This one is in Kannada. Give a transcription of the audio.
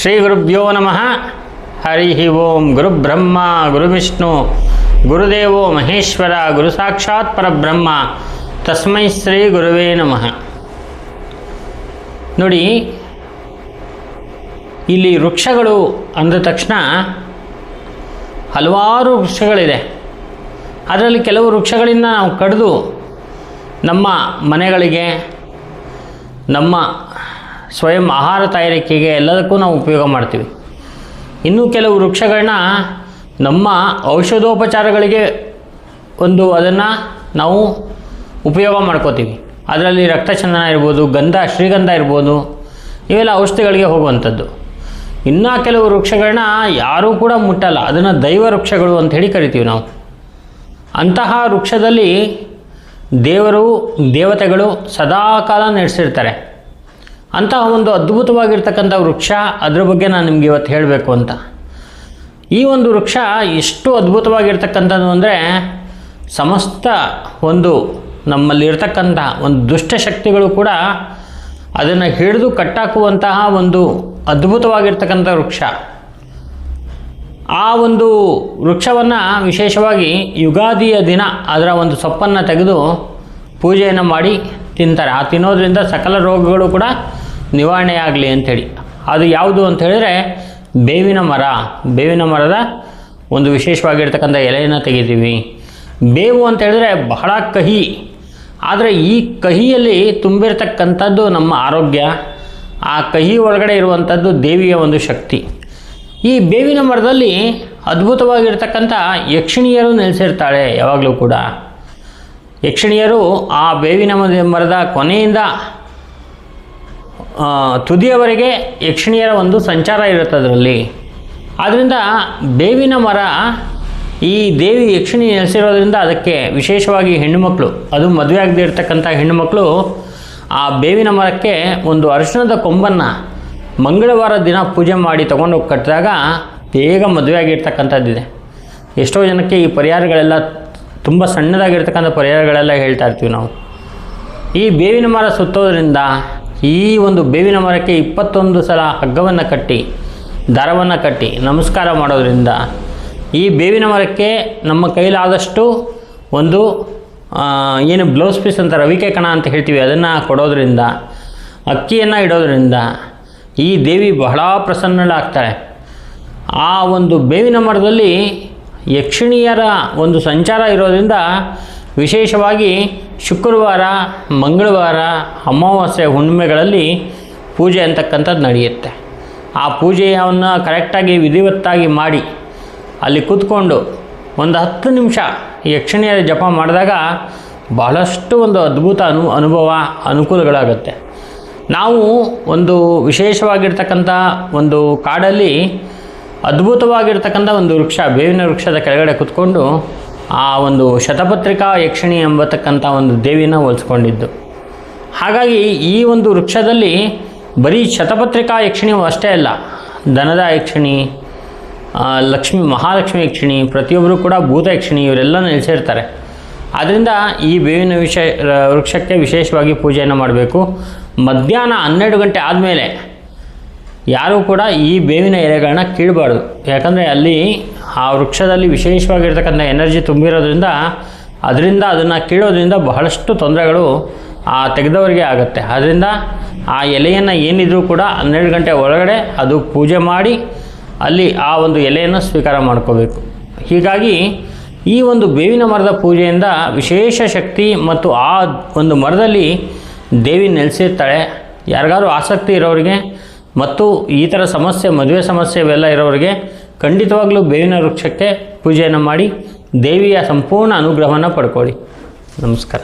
ಶ್ರೀ ಗುರುಭ್ಯೋ ನಮಃ. ಹರಿ ಓಂ ಗುರುಬ್ರಹ್ಮ ಗುರುವಿಷ್ಣು ಗುರುದೇವೋ ಮಹೇಶ್ವರ, ಗುರು ಸಾಕ್ಷಾತ್ ಪರಬ್ರಹ್ಮ. ತಸ್ಮೈ ಶ್ರೀ ಗುರುವೇ ನಮಃ. ನೋಡಿ, ಇಲ್ಲಿ ವೃಕ್ಷಗಳು ಅಂದ ತಕ್ಷಣ ಹಲವಾರು ವೃಕ್ಷಗಳಿದೆ. ಅದರಲ್ಲಿ ಕೆಲವು ವೃಕ್ಷಗಳಿಂದ ನಾವು ಕಡಿದು ನಮ್ಮ ಮನೆಗಳಿಗೆ, ನಮ್ಮ ಸ್ವಯಂ ಆಹಾರ ತಯಾರಿಕೆಗೆ ಎಲ್ಲದಕ್ಕೂ ನಾವು ಉಪಯೋಗ ಮಾಡ್ತೀವಿ. ಇನ್ನು ಕೆಲವು ವೃಕ್ಷಗಳನ್ನ ನಮ್ಮ ಔಷಧೋಪಚಾರಗಳಿಗೆ ಒಂದು ಅದನ್ನು ನಾವು ಉಪಯೋಗ ಮಾಡ್ಕೋತೀವಿ. ಅದರಲ್ಲಿ ರಕ್ತಚಂದನ ಇರ್ಬೋದು, ಗಂಧ, ಶ್ರೀಗಂಧ ಇರ್ಬೋದು, ಇವೆಲ್ಲ ಔಷಧಿಗಳಿಗೆ ಹೋಗುವಂಥದ್ದು. ಇನ್ನೂ ಕೆಲವು ವೃಕ್ಷಗಳನ್ನ ಯಾರೂ ಕೂಡ ಮುಟ್ಟಲ್ಲ. ಅದನ್ನು ದೈವ ವೃಕ್ಷಗಳು ಅಂತ ಹೇಳಿ ಕರಿತೀವಿ ನಾವು. ಅಂತಹ ವೃಕ್ಷದಲ್ಲಿ ದೇವರು, ದೇವತೆಗಳು ಸದಾಕಾಲ ನಡೆಸಿರ್ತಾರೆ ಅಂತಹ ಒಂದು ಅದ್ಭುತವಾಗಿರ್ತಕ್ಕಂಥ ವೃಕ್ಷ ಅದ್ರ ಬಗ್ಗೆ ನಾನು ನಿಮ್ಗೆ ಇವತ್ತು ಹೇಳಬೇಕು ಅಂತ. ಈ ಒಂದು ವೃಕ್ಷ ಎಷ್ಟು ಅದ್ಭುತವಾಗಿರ್ತಕ್ಕಂಥದ್ದು ಅಂದರೆ ಸಮಸ್ತ ಒಂದು ನಮ್ಮಲ್ಲಿರ್ತಕ್ಕಂಥ ಒಂದು ದುಷ್ಟಶಕ್ತಿಗಳು ಕೂಡ ಅದನ್ನು ಹಿಡಿದು ಕಟ್ಟಾಕುವಂತಹ ಒಂದು ಅದ್ಭುತವಾಗಿರ್ತಕ್ಕಂಥ ವೃಕ್ಷ. ಆ ಒಂದು ವೃಕ್ಷವನ್ನು ವಿಶೇಷವಾಗಿ ಯುಗಾದಿಯ ದಿನ ಅದರ ಒಂದು ಸೊಪ್ಪನ್ನು ತೆಗೆದು ಪೂಜೆಯನ್ನು ಮಾಡಿ ತಿಂತಾರೆ. ಆ ತಿನ್ನೋದ್ರಿಂದ ಸಕಲ ರೋಗಗಳು ಕೂಡ ನಿವಾರಣೆ ಆಗಲಿ ಅಂಥೇಳಿ. ಅದು ಯಾವುದು ಅಂತ ಹೇಳಿದರೆ ಬೇವಿನ ಮರ. ಬೇವಿನ ಮರದ ಒಂದು ವಿಶೇಷವಾಗಿರ್ತಕ್ಕಂಥ ಎಲೆಯನ್ನು ತೆಗಿತೀವಿ ಬೇವು ಅಂತ ಹೇಳಿದ್ರೆ ಬಹಳ ಕಹಿ. ಆದರೆ ಈ ಕಹಿಯಲ್ಲಿ ತುಂಬಿರ್ತಕ್ಕಂಥದ್ದು ನಮ್ಮ ಆರೋಗ್ಯ. ಆ ಕಹಿ ಒಳಗಡೆ ಇರುವಂಥದ್ದು ದೇವಿಯ ಒಂದು ಶಕ್ತಿ. ಈ ಬೇವಿನ ಮರದಲ್ಲಿ ಅದ್ಭುತವಾಗಿರ್ತಕ್ಕಂಥ ಯಕ್ಷಿಣಿಯರು ನೆಲೆಸಿರ್ತಾಳೆ ಯಾವಾಗಲೂ ಕೂಡ. ಯಕ್ಷಿಣಿಯರು ಆ ಬೇವಿನ ಮರದ ಕೊನೆಯಿಂದ ತುದಿಯವರೆಗೆ ಯಕ್ಷಿಣಿಯರ ಒಂದು ಸಂಚಾರ ಇರುತ್ತೆ ಅದರಲ್ಲಿ. ಆದ್ದರಿಂದ ಬೇವಿನ ಮರ ಈ ದೇವಿ ಯಕ್ಷಿಣಿ ನೆಲೆಸಿರೋದ್ರಿಂದ ಅದಕ್ಕೆ ವಿಶೇಷವಾಗಿ ಹೆಣ್ಣುಮಕ್ಕಳು ಅದು ಮದುವೆ ಆಗದೆ ಇರತಕ್ಕಂಥ ಹೆಣ್ಣುಮಕ್ಕಳು ಆ ಬೇವಿನ ಮರಕ್ಕೆ ಒಂದು ಅರಿಶಿಣದ ಕೊಂಬನ್ನು ಮಂಗಳವಾರ ದಿನ ಪೂಜೆ ಮಾಡಿ ತೊಗೊಂಡೋಗಿ ಕಟ್ಟಿದಾಗ ಬೇಗ ಮದುವೆ ಆಗಿರ್ತಕ್ಕಂಥದ್ದಿದೆ. ಎಷ್ಟೋ ಜನಕ್ಕೆ ಈ ಪರಿಹಾರಗಳೆಲ್ಲ ತುಂಬ ಸಣ್ಣದಾಗಿರ್ತಕ್ಕಂಥ ಪರಿಹಾರಗಳೆಲ್ಲ ಹೇಳ್ತಾ ಇರ್ತೀವಿ ನಾವು. ಈ ಬೇವಿನ ಮರ ಸುತ್ತೋದ್ರಿಂದ ಈ ಒಂದು ಬೇವಿನ ಮರಕ್ಕೆ ಇಪ್ಪತ್ತೊಂದು ಸಲ ಹಗ್ಗವನ್ನು ಕಟ್ಟಿ, ದಾರವನ್ನು ಕಟ್ಟಿ, ನಮಸ್ಕಾರ ಮಾಡೋದ್ರಿಂದ ಈ ಬೇವಿನ ಮರಕ್ಕೆ ನಮ್ಮ ಕೈಲಾದಷ್ಟು ಒಂದು ಏನು ಬ್ಲೌಸ್ ಪೀಸ್ ಅಂತ ರವಿಕೆ ಕಣ ಅಂತ ಹೇಳ್ತೀವಿ, ಅದನ್ನು ಕೊಡೋದ್ರಿಂದ, ಅಕ್ಕಿಯನ್ನು ಇಡೋದ್ರಿಂದ ಈ ದೇವಿ ಬಹಳ ಪ್ರಸನ್ನಳಾಗ್ತಾಳೆ. ಆ ಒಂದು ಬೇವಿನ ಮರದಲ್ಲಿ ಯಕ್ಷಿಣಿಯರ ಒಂದು ಸಂಚಾರ ಇರೋದ್ರಿಂದ ವಿಶೇಷವಾಗಿ ಶುಕ್ರವಾರ, ಮಂಗಳವಾರ, ಅಮಾವಾಸ್ಯೆ ಹುಣ್ಣಿಮೆಗಳಲ್ಲಿ ಪೂಜೆ ಅಂತಕ್ಕಂಥದ್ದು ನಡೆಯುತ್ತೆ. ಆ ಪೂಜೆಯನ್ನು ಕರೆಕ್ಟಾಗಿ ವಿಧಿವತ್ತಾಗಿ ಮಾಡಿ ಅಲ್ಲಿ ಕೂತ್ಕೊಂಡು ಒಂದು ಹತ್ತು ನಿಮಿಷ ಯಕ್ಷಿಣಿಯರ ಜಪ ಮಾಡಿದಾಗ ಬಹಳಷ್ಟು ಒಂದು ಅದ್ಭುತ ಅನು, ಅನುಭವ, ಅನುಕೂಲಗಳಾಗುತ್ತೆ. ನಾವು ಒಂದು ವಿಶೇಷವಾಗಿರ್ತಕ್ಕಂಥ ಒಂದು ಕಾಡಲ್ಲಿ ಅದ್ಭುತವಾಗಿರ್ತಕ್ಕಂಥ ಒಂದು ವೃಕ್ಷ, ಬೇವಿನ ವೃಕ್ಷದ ಕೆಳಗಡೆ ಕುತ್ಕೊಂಡು ಆ ಒಂದು ಶತಪತ್ರಿಕಾ ಯಕ್ಷಿಣಿ ಎಂಬತಕ್ಕಂಥ ಒಂದು ದೇವಿನ ಹೋಲಿಸ್ಕೊಂಡಿದ್ದು. ಹಾಗಾಗಿ ಈ ಒಂದು ವೃಕ್ಷದಲ್ಲಿ ಬರೀ ಶತಪತ್ರಿಕಾ ಯಕ್ಷಿಣಿ ಅಷ್ಟೇ ಅಲ್ಲ, ದನದ ಯಕ್ಷಿಣಿ ಲಕ್ಷ್ಮಿ, ಮಹಾಲಕ್ಷ್ಮಿ ಯಕ್ಷಿಣಿ, ಪ್ರತಿಯೊಬ್ಬರು ಕೂಡ ಭೂತ ಯಕ್ಷಿಣಿ ಇವರೆಲ್ಲ ನೆಲೆಸಿರ್ತಾರೆ. ಆದ್ದರಿಂದ ಈ ಬೇವಿನ ವಿಷ, ವೃಕ್ಷಕ್ಕೆ ವಿಶೇಷವಾಗಿ ಪೂಜೆಯನ್ನು ಮಾಡಬೇಕು. ಮಧ್ಯಾಹ್ನ ಹನ್ನೆರಡು ಗಂಟೆ ಆದಮೇಲೆ ಯಾರೂ ಕೂಡ ಈ ಬೇವಿನ ಎಲೆಗಳನ್ನ ಕೀಳಬಾರ್ದು. ಯಾಕಂದರೆ ಅಲ್ಲಿ ಆ ವೃಕ್ಷದಲ್ಲಿ ವಿಶೇಷವಾಗಿರ್ತಕ್ಕಂಥ ಎನರ್ಜಿ ತುಂಬಿರೋದ್ರಿಂದ ಅದರಿಂದ ಅದನ್ನು ಕೀಳೋದ್ರಿಂದ ಬಹಳಷ್ಟು ತೊಂದರೆಗಳು ಆ ತೆಗೆದವರಿಗೆ ಆಗುತ್ತೆ. ಅದರಿಂದ ಆ ಎಲೆಯನ್ನು ಏನಿದ್ರೂ ಕೂಡ ಹನ್ನೆರಡು ಗಂಟೆ ಒಳಗಡೆ ಅದು ಪೂಜೆ ಮಾಡಿ ಅಲ್ಲಿ ಆ ಒಂದು ಎಲೆಯನ್ನು ಸ್ವೀಕಾರ ಮಾಡ್ಕೋಬೇಕು. ಹೀಗಾಗಿ ಈ ಒಂದು ಬೇವಿನ ಮರದ ಪೂಜೆಯಿಂದ ವಿಶೇಷ ಶಕ್ತಿ ಮತ್ತು ಆ ಒಂದು ಮರದಲ್ಲಿ ದೇವಿ ನೆಲೆಸಿರ್ತಾಳೆ. ಯಾರಿಗಾದ್ರೂ ಆಸಕ್ತಿ ಇರೋರಿಗೆ ಮತ್ತು ಈ ಥರ ಸಮಸ್ಯೆ, ಮದುವೆ ಸಮಸ್ಯೆ ಇವೆಲ್ಲ ಇರೋರಿಗೆ ಖಂಡಿತವಾಗ್ಲೂ ಬೇವಿನ ವೃಕ್ಷಕ್ಕೆ ಪೂಜೆಯನ್ನು ಮಾಡಿ ದೇವಿಯ ಸಂಪೂರ್ಣ ಅನುಗ್ರಹವನ್ನು ಪಡ್ಕೊಳ್ಳಿ. ನಮಸ್ಕಾರ.